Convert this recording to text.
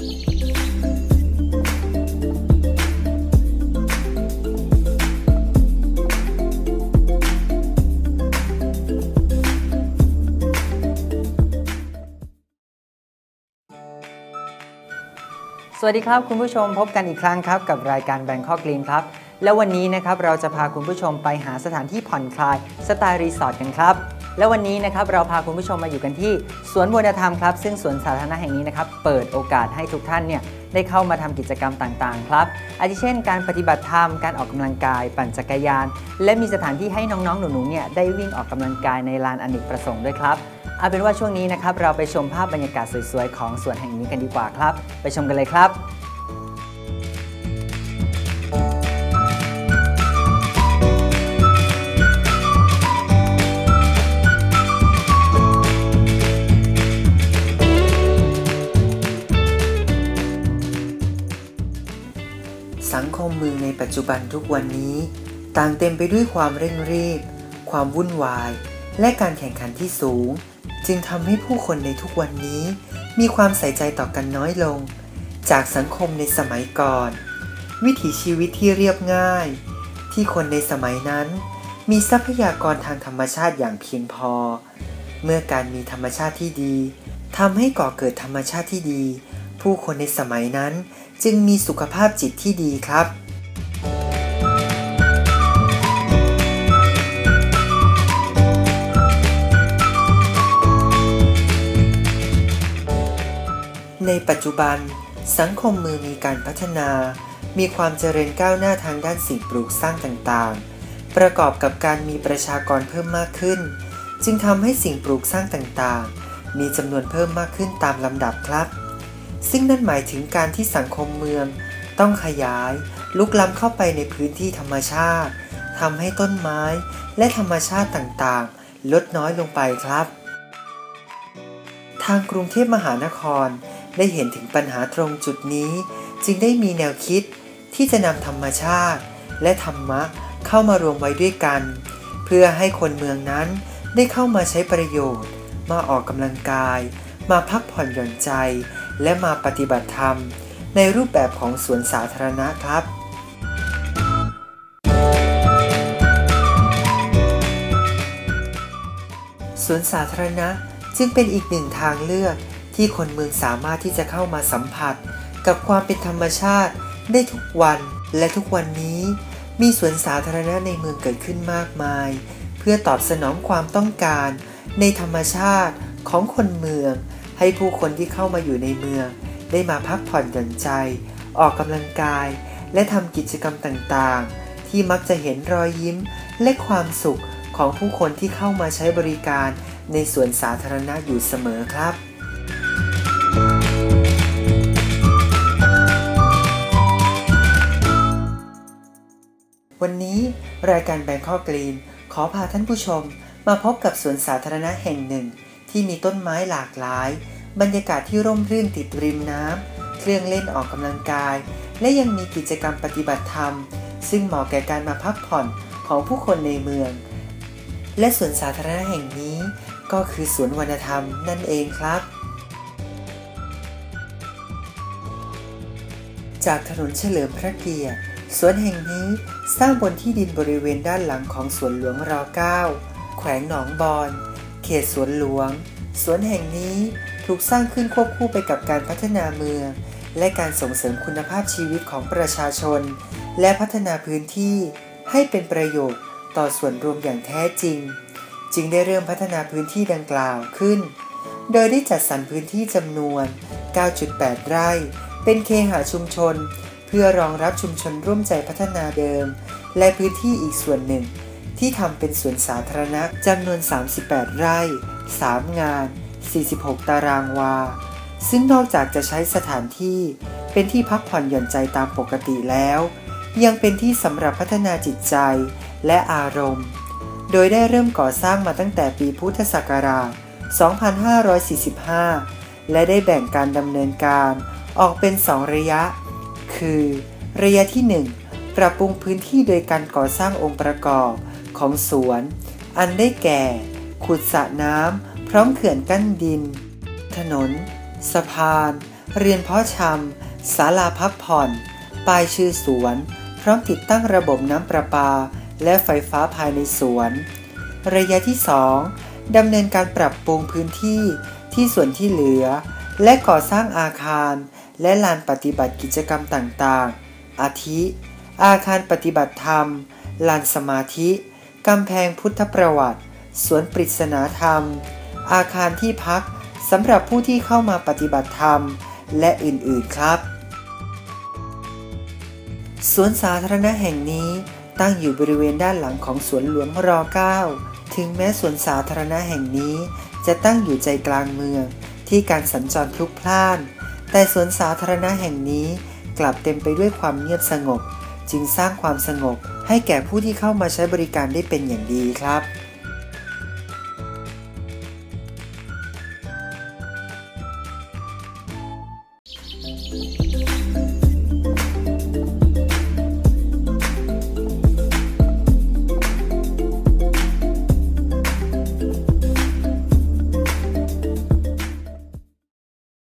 สวัสดีครับคุณผู้ชมพบกันอีกครั้งครับ กับรายการ Bangkok Green ครับ แล้ววันนี้นะครับเราจะพาคุณผู้ชมไปหาสถานที่ผ่อนคลายสไตล์รีสอร์ทกันครับ และวันนี้นะครับเราพาคุณผู้ชมมาอยู่กันที่สวนวนธรรมครับ ซึ่งสวนสาธารณะแห่งนี้นะครับเปิดโอกาสให้ทุกท่านเนี่ยได้เข้ามาทำกิจกรรมต่างๆ ครับ อาทิเช่น การปฏิบัติธรรม การออกกำลังกาย ปั่นจักรยาน และมีสถานที่ให้น้องๆ หนูๆ เนี่ยได้วิ่งออกกำลังกายในลานอเนกประสงค์ด้วยครับ เอาเป็นว่าช่วงนี้นะครับเราไปชมภาพบรรยากาศสวยๆ ของสวนแห่งนี้กันดีกว่าครับ ไปชมกันเลยครับ สังคมเมืองในปัจจุบันทุกวันนี้ ต่างเต็มไปด้วยความเร่งรีบ ความวุ่นวาย และการแข่งขันที่สูง จึงทำให้ผู้คนในทุกวันนี้ มีความใส่ใจต่อกันน้อยลง จากสังคมในสมัยก่อน วิถีชีวิตที่เรียบง่าย ที่คนในสมัยนั้น มีทรัพยากรทางธรรมชาติอย่างเพียงพอ เมื่อการมีธรรมชาติที่ดีทำให้ก่อเกิดธรรมชาติที่ดี ผู้คนในสมัยนั้นจึงมีสุขภาพจิตที่ดีครับ ในปัจจุบัน สังคมมือมีการพัฒนา มีความเจริญก้าวหน้าทางด้านสิ่งปลูกสร้างต่างๆ ประกอบกับการมีประชากรเพิ่มมากขึ้น จึงทำให้สิ่งปลูกสร้างต่างๆ มีจำนวนเพิ่มมากขึ้นตามลำดับครับ ซึ่งนั่นหมายถึงการที่สังคมเมือง ต้องขยาย ลุกล้ำเข้าไปในพื้นที่ธรรมชาติทำให้ต้นไม้และธรรมชาติต่างๆ ลดน้อยลงไปครับ ทางกรุงเทพมหานครได้เห็นถึงปัญหาตรงจุดนี้ จึงได้มีแนวคิดที่จะนำธรรมชาติ และธรรมะเข้ามารวมไว้ด้วยกัน เพื่อให้คนเมืองนั้นได้เข้ามาใช้ประโยชน์ มาออกกำลังกาย มาพักผ่อนหย่อนใจ และมาปฏิบัติธรรม ในรูปแบบของสวนสาธารณะครับสวนสาธารณะจึงเป็นอีกหนึ่งทางเลือกที่คนเมืองสามารถที่จะเข้ามาสัมผัส กับความเป็นธรรมชาติได้ทุกวันและทุกวันนี้ มีสวนสาธารณะในเมืองเกิดขึ้นมากมาย เพื่อตอบสนองความต้องการในธรรมชาติของคนเมือง ให้ผู้คนที่เข้ามาอยู่ในเมือง ได้มาพักผ่อนหย่อนใจ ออกกำลังกาย และทำกิจกรรมต่างๆ ที่มักจะเห็นรอยยิ้มและความสุขของผู้คนที่เข้ามาใช้บริการในสวนสาธารณะอยู่เสมอครับวันนี้รายการแบงคอกกรีนขอพาท่านผู้ชมมาพบกับสวนสาธารณะแห่งหนึ่ง ที่มีต้นไม้หลากหลาย บรรยากาศที่ร่มรื่นติดริมน้ำเครื่องเล่นออกกำลังกาย และยังมีกิจกรรมปฏิบัติธรรม ซึ่งเหมาะแก่การมาพักผ่อนของผู้คนในเมือง และสวนสาธารณะแห่งนี้ ก็คือสวนวรรณธรรมนั่นเองครับ จากถนนเฉลิมพระเกียรติสวนแห่งนี้สร้างบนที่ดินบริเวณด้านหลังของสวนหลวงร .9 แขวงหนองบอน ขตสวนหลวง สวนแห่งนี้ถูกสร้างขึ้นควบคู่ไปกับการพัฒนาเมือง และการส่งเสริมคุณภาพชีวิตของประชาชน และพัฒนาพื้นที่ให้เป็นประโยชน์ต่อส่วนรวมอย่างแท้จริง จึงได้เริ่มพัฒนาพื้นที่ดังกล่าวขึ้น โดยได้จัดสรรพื้นที่จำนวน 9.8 ไร่ เป็นเคหะชุมชน เพื่อรองรับชุมชนร่วมใจพัฒนาเดิม และพื้นที่อีกส่วนหนึ่ง ที่ทำเป็นสวนสาธารณะจำนวน 38 ไร่ 3 งาน 46 ตารางวา ซึ่งนอกจากจะใช้สถานที่เป็นที่พักผ่อนหย่อนใจตามปกติแล้ว ยังเป็นที่สำหรับพัฒนาจิตใจและอารมณ์ โดยได้เริ่มก่อสร้างมาตั้งแต่ปีพุทธศักราช 2545 และได้แบ่งการดำเนินการออกเป็น 2 ระยะ คือ ระยะที่ 1 ปรับปรุงพื้นที่โดยการก่อสร้างองค์ประกอบ ของสวน อันได้แก่ ขุดสระน้ำพร้อมเขื่อนกั้นดิน ถนน สะพาน เรียนเพาะชำศาลาพักผ่อนป้ายชื่อสวน พร้อมติดตั้งระบบน้ำประปา และไฟฟ้าภายในสวน ระยะที่ 2ดำเนินการปรับปรุงพื้นที่ที่ส่วนที่เหลือ และก่อสร้างอาคาร และลานปฏิบัติกิจกรรมต่างๆ อาทิ อาคารปฏิบัติธรรม ลานสมาธิ กำแพงพุทธประวัติ สวนปริศนาธรรม อาคารที่พักสำหรับผู้ที่เข้ามาปฏิบัติธรรม และอื่นๆครับ สวนสาธารณะแห่งนี้ตั้งอยู่บริเวณด้านหลังของสวนหลวงร9ถึงแม้สวนสาธารณะแห่งนี้ จะตั้งอยู่ใจกลางเมือง ที่การสัญจรพลุกพล่าน แต่สวนสาธารณะแห่งนี้กลับเต็มไปด้วยความเงียบสงบ จึงสร้างความสงบ ให้แก่ผู้ที่เข้ามาใช้บริการได้เป็นอย่างดีครับ